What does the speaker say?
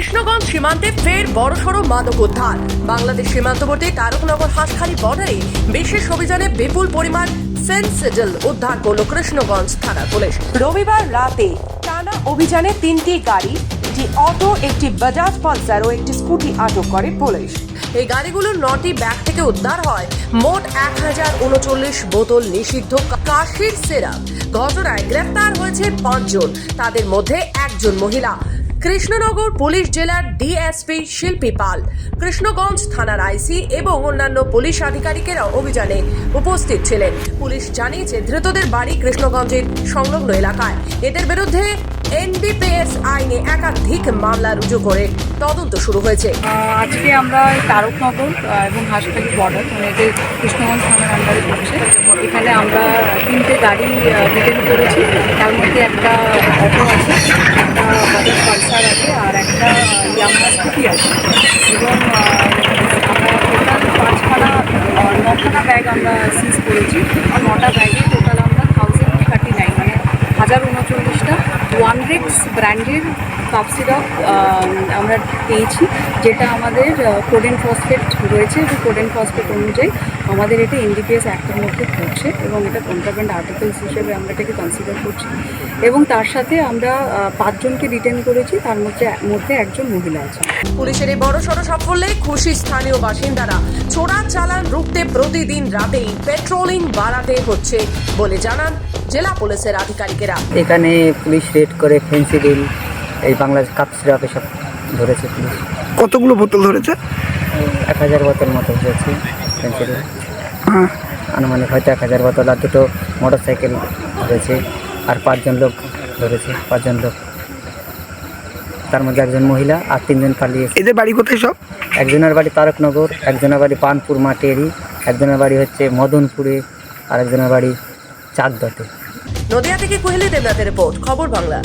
কৃষ্ণগঞ্জ সীমান্তে ফের বড়সড় মাদক উদ্ধার। বাংলাদেশ সীমান্তবর্তী তারকনগর হাঁসখালি বর্ডারে বিশেষ অভিযানে বিপুল পরিমাণ সেন্সিডল উদ্ধার করল কৃষ্ণগঞ্জ থানার পুলিশ। রবিবার রাতে টানা অভিযানে তিনটি গাড়ি, একটি অটো, একটি বাজাজ পালসার ও একটি স্কুটি আটক করে পুলিশ। এই গাড়িগুলোর নটি ব্যাগ থেকে উদ্ধার হয় মোট এক হাজার উনচল্লিশ বোতল নিষিদ্ধ কাশির সিরাপ। ঘটনায় গ্রেফতার হয়েছে পাঁচজন, তাদের মধ্যে একজন মহিলা। কৃষ্ণনগর পুলিশ জেলার ডিএসপি শিল্পী পাল, কৃষ্ণগঞ্জ থানার আইসি এবং অন্যান্য পুলিশ আধিকারিকেরা অভিযানে উপস্থিত ছিলেন। পুলিশ জানিয়েছে, ধৃতদের বাড়ি কৃষ্ণগঞ্জের সংলগ্ন এলাকায়। এদের বিরুদ্ধে এনডিপিএস আইনে একাধিক মামলা রুজু করে তদন্ত শুরু হয়েছে। আজকে আমরা তারকনগর এবং হাসপাতাল বর্ডার মানে এদের কৃষ্ণগঞ্জ থানার আন্ডারে এখানে আমরা তিনটে গাড়ি ডিটেন করেছি। তার মধ্যে একটা অটো আছে একটা বাজাজ পালসার আছে আর একটা ইয়ামা স্কুটি আছি এবং পাঁচখানা নখানা ব্যাগ আমরা সিজ করেছি আর নটা ব্যাগে টোটাল আমরা থাউজেন্ড থার্টি নাইন মানে হাজার উনচল্লিশটা ওয়ান রিক্স ব্র্যান্ডের কাপ সিরাপ আমরা পেয়েছি যেটা আমাদের কোডেন ফসফেট রয়েছে। এবং কোডেন ফসফেট অনুযায়ী আমাদের এটা এনডিপিএস অ্যাক্টের মধ্যে পড়ছে এবং এটা কন্ট্রাব্যান্ড আর্টিকেলস হিসেবে আমরা এটাকে কনসিডার করছি। এবং তার সাথে আমরা পাঁচজনকে রিটেন করেছি তার মধ্যে মধ্যে একজন মহিলা আছে। পুলিশের এই বড় সড় সাফল্যে খুশি স্থানীয় বাসিন্দারা। চোরা চালান রুখতে প্রতিদিন রাতেই পেট্রোলিং বাড়াতে হচ্ছে বলে জানান জেলা পুলিশের আধিকারিকেরা। এখানে পুলিশ রেড করে ফেন্সিডিল এই বাংলাদেশ কাপ সিরাপ এসব ধরেছে পুলিশ। কতগুলো বোতল ধরেছে? এক হাজার বোতল মতো ধরেছে ফেন্সিডিল হ্যাঁ। আনুমানিক হয়তো এক হাজার বোতল আর দুটো মোটর সাইকেল ধরেছে আর পাঁচজন লোক ধরেছে পাঁচজন লোক। তার মধ্যে একজন মহিলা আর তিনজন পালিয়েছে। এদের বাড়ি কোথায় সব? একজনের বাড়ি তারকনগর একজনের বাড়ি পানপুর মাটেরি একজনের বাড়ি হচ্ছে মদনপুরে আর একজনের বাড়ি চাকদতে। নদিয়া থেকে কোহেলি দেবনাথের রিপোর্ট খবর বাংলা।